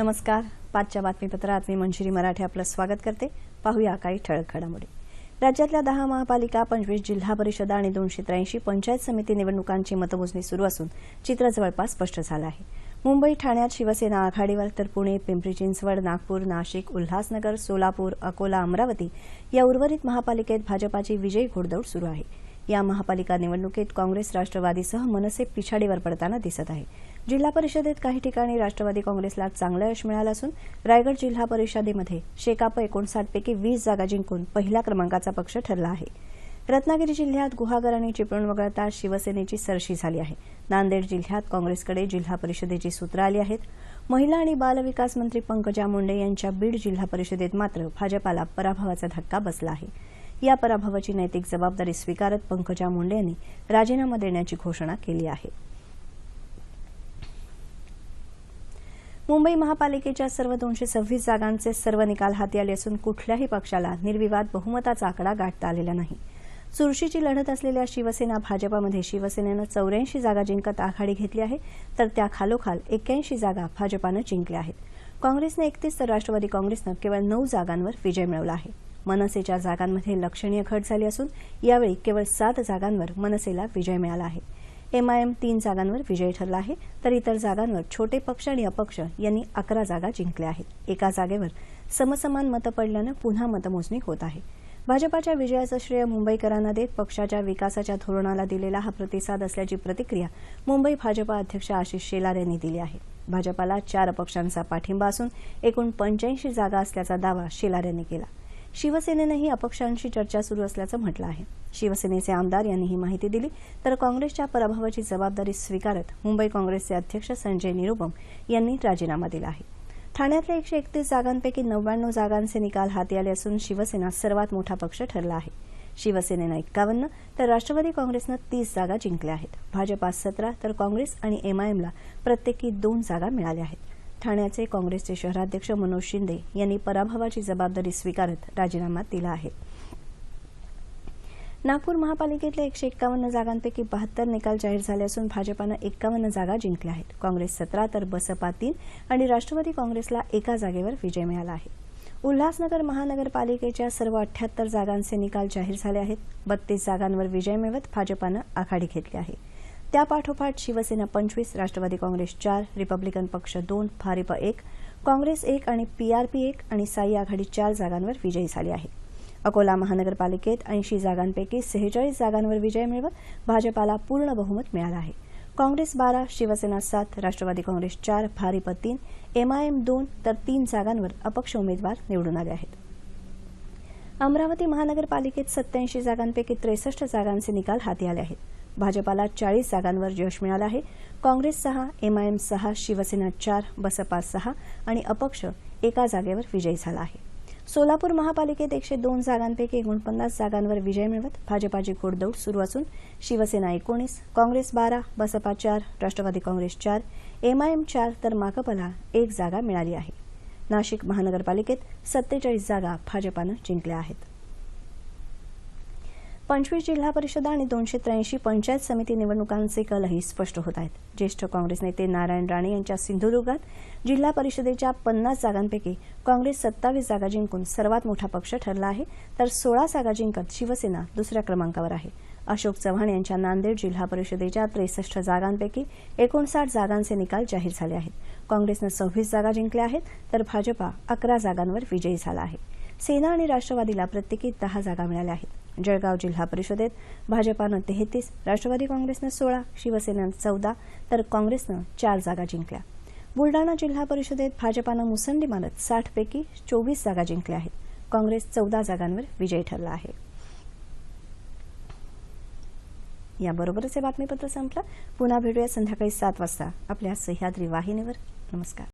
नमस्कार. पाचच्या बातमीपत्रात मी मंजिरी मराठे आपलं स्वागत करते. पाहूया काही ठळक घडामोडी. राज्यातल्या दहा महापालिका पंचवीस जिल्हा परिषदा आणि दोनशे त्र्याऐंशी पंचायत समिती निवडणुकांची मतमोजणी सुरू असून चित्र जवळपास स्पष्ट झालं आहे. मुंबई ठाण्यात शिवसेना आघाडीवर तर पुणे पिंपरी चिंचवड नागपूर नाशिक उल्हासनगर सोलापूर अकोला अमरावती या उर्वरित महापालिकेत भाजपाची विजयी घोडदौड सुरू आहे. या महापालिका निवडणुकीत काँग्रेस राष्ट्रवादीसह मनसे पिछाडीवर पडताना दिसत आहे. जिल्हा परिषदेत काही ठिकाणी राष्ट्रवादी काँग्रेसला चांगलं यश मिळालं असून रायगड जिल्हा परिषदेमध्ये शेकाप एकोणसाठपैकी वीस जागा जिंकून पहिल्या क्रमांकाचा पक्ष ठरला आहे. रत्नागिरी जिल्ह्यात गुहागर आणि चिपळूण वगळता शिवसेनेची सरशी झाली आहे. नांदेड जिल्ह्यात काँग्रेसकडे जिल्हा परिषदेची सूत्र आली आहेत. महिला आणि बालविकास मंत्री पंकजा मुंडे यांच्या बीड जिल्हा परिषदेत मात्र भाजपाला पराभवाचा धक्का बसला आहे. या पराभवाची नैतिक जबाबदारी स्वीकारत पंकजा मुंडे यांनी राजीनामा देण्याची घोषणा केली आहे. मुंबई महापालिकेच्या सर्व दोनशे सव्वीस जागांचे सर्व निकाल हाती आले असून कुठल्याही पक्षाला निर्विवाद बहुमताचा आकडा गाठता आलेला नाही. चुरशीची लढत असलेल्या शिवसेना भाजपामध्ये शिवसेनेनं चौऱ्याऐंशी जागा जिंकत आघाडी घेतली आहे तर त्या खालोखाल एक्क्याऐंशी जागा भाजपानं जिंकल्या आहेत. काँग्रेसनं एकतीस तर राष्ट्रवादी काँग्रेसनं केवळ नऊ जागांवर विजय मिळवला आहे. मनसेच्या जागांमध्ये लक्षणीय घट झाली असून यावेळी केवळ सात जागांवर मनसेला विजय मिळाला आहे. एमआयएम तीन जागांवर विजयी ठरला आहे तर इतर जागांवर छोटे पक्ष आणि अपक्ष यांनी अकरा जागा जिंकल्या आहेत. एका जागेवर समसमान मतं पडल्यानं पुन्हा मतमोजणी होत आहे. भाजपाच्या विजयाचं श्रेय मुंबईकरांना देत पक्षाच्या विकासाच्या धोरणाला दिलेला हा प्रतिसाद असल्याची प्रतिक्रिया मुंबई भाजपा अध्यक्ष आशिष शेलार यांनी दिली आहे. भाजपाला चार पक्षांचा पाठिंबा असून एकूण पंच्याऐंशी जागा असल्याचा दावा शेलार यांनी केला. शिवसेनेनंही अपक्षांशी चर्चा सुरू असल्याचं म्हटलं आहे. शिवसेनेचे आमदार यांनी ही माहिती दिली तर काँग्रेसच्या पराभवाची जबाबदारी स्वीकारत मुंबई काँग्रेसचे अध्यक्ष संजय निरुपम यांनी राजीनामा दिला आहे. ठाण्यातल्या एकशे एकतीस जागांपैकी नव्याण्णव जागांचे निकाल हाती आले असून शिवसेना सर्वात मोठा पक्ष ठरला आहे. शिवसेनेनं एक्कावन्न तर राष्ट्रवादी काँग्रेसनं तीस जागा जिंकल्या आहेत. भाजपा सतरा तर काँग्रेस आणि एमआयएमला प्रत्येकी दोन जागा मिळाल्या आहेत. ठाण्याचे काँग्रेसचे शहराध्यक्ष मनोज शिंदे यांनी पराभवाची जबाबदारी स्वीकारत राजीनामा दिला आहे. नागपूर महापालिकेतल्या एकशे एक्कावन्न जागांपैकी बहात्तर निकाल जाहीर झाले असून भाजपानं एक्कावन्न जागा जिंकल्या आहेत. काँग्रेस सतरा तर बसपा तीन आणि राष्ट्रवादी काँग्रेसला एका जागेवर विजय मिळाला आहे. उल्हासनगर महानगरपालिकेच्या सर्व अठ्याहत्तर जागांचे निकाल जाहीर झाले आहेत. बत्तीस जागांवर विजय मिळवत भाजपानं आघाडी घेतली आहे. त्यापाठोपाठ शिवसेना पंचवीस राष्ट्रवादी काँग्रेस चार रिपब्लिकन पक्ष दोन भारिप एक काँग्रेस एक आणि पीआरपी एक आणि साई आघाडी चार जागांवर विजयी झाली आहे. अकोला महानगरपालिकेत ऐंशी जागांपैकी सेहेचाळीस जागांवर विजय मिळवत भाजपाला पूर्ण बहुमत मिळालं आहे. काँग्रेस बारा शिवसेना सात राष्ट्रवादी काँग्रेस चार भारिप तीन एमआयएम दोन तर तीन जागांवर अपक्ष उमेदवार निवडून आले आहेत. अमरावती महानगरपालिकेत सत्याऐंशी जागांपैकी त्रेसष्ट जागांचे निकाल हाती आले आहेत. भाजपाला चाळीस जागांवर यश मिळालं आहे. काँग्रेस सहा एमआयएम सहा शिवसेना चार बसपा सहा आणि अपक्ष एका जागेवर विजयी झाला आहे. सोलापूर महापालिकेत एकशे दोन जागांपैकी एकोणपन्नास जागांवर विजय मिळवत भाजपाची घोडदौड सुरू असून शिवसेना एकोणीस काँग्रेस बारा बसपा चार राष्ट्रवादी काँग्रेस चार एमआयएम चार तर माकपला एक जागा मिळाली आहे. नाशिक महानगरपालिकेत सत्तेचाळीस जागा भाजपानं जिंकल्या आहेत. पंचवीस जिल्हा परिषदा आणि दोनशे त्र्याऐंशी पंचायत समिती निवडणुकांचे कलही स्पष्ट होत आहेत. ज्येष्ठ काँग्रेस नेते नारायण राणे यांच्या सिंधुदुर्गात जिल्हा परिषदेच्या पन्नास जागांपैकी काँग्रेस सत्तावीस जागा जिंकून सर्वात मोठा पक्ष ठरला आहे तर सोळा जागा जिंकत शिवसेना दुसऱ्या क्रमांकावर आहे. अशोक चव्हाण यांच्या नांदेड जिल्हा परिषदेच्या त्रेसष्ट जागांपैकी एकोणसाठ जागांचे निकाल जाहीर झाले आहेत. काँग्रेसनं सव्वीस जागा जिंकल्या आहेत तर भाजपा अकरा जागांवर विजयी झाला आहे. सेना आणि राष्ट्रवादीला प्रत्येकी दहा जागा मिळाल्या आहेत. जळगाव जिल्हा परिषदेत भाजपानं तेहतीस राष्ट्रवादी काँग्रेसनं सोळा शिवसेनेनं चौदा तर काँग्रेसनं चार जागा जिंकल्या. बुलडाणा जिल्हा परिषदेत भाजपानं मुसंडी मारत साठपैकी चोवीस जागा जिंकल्या आहेत. काँग्रेस चौदा जागांवर विजयी ठरला आहे. याबरोबरच हे बातमीपत्र संपलं. पुन्हा भेटूया संध्याकाळी सात वाजता आपल्या सह्याद्री वाहिनीवर. नमस्कार.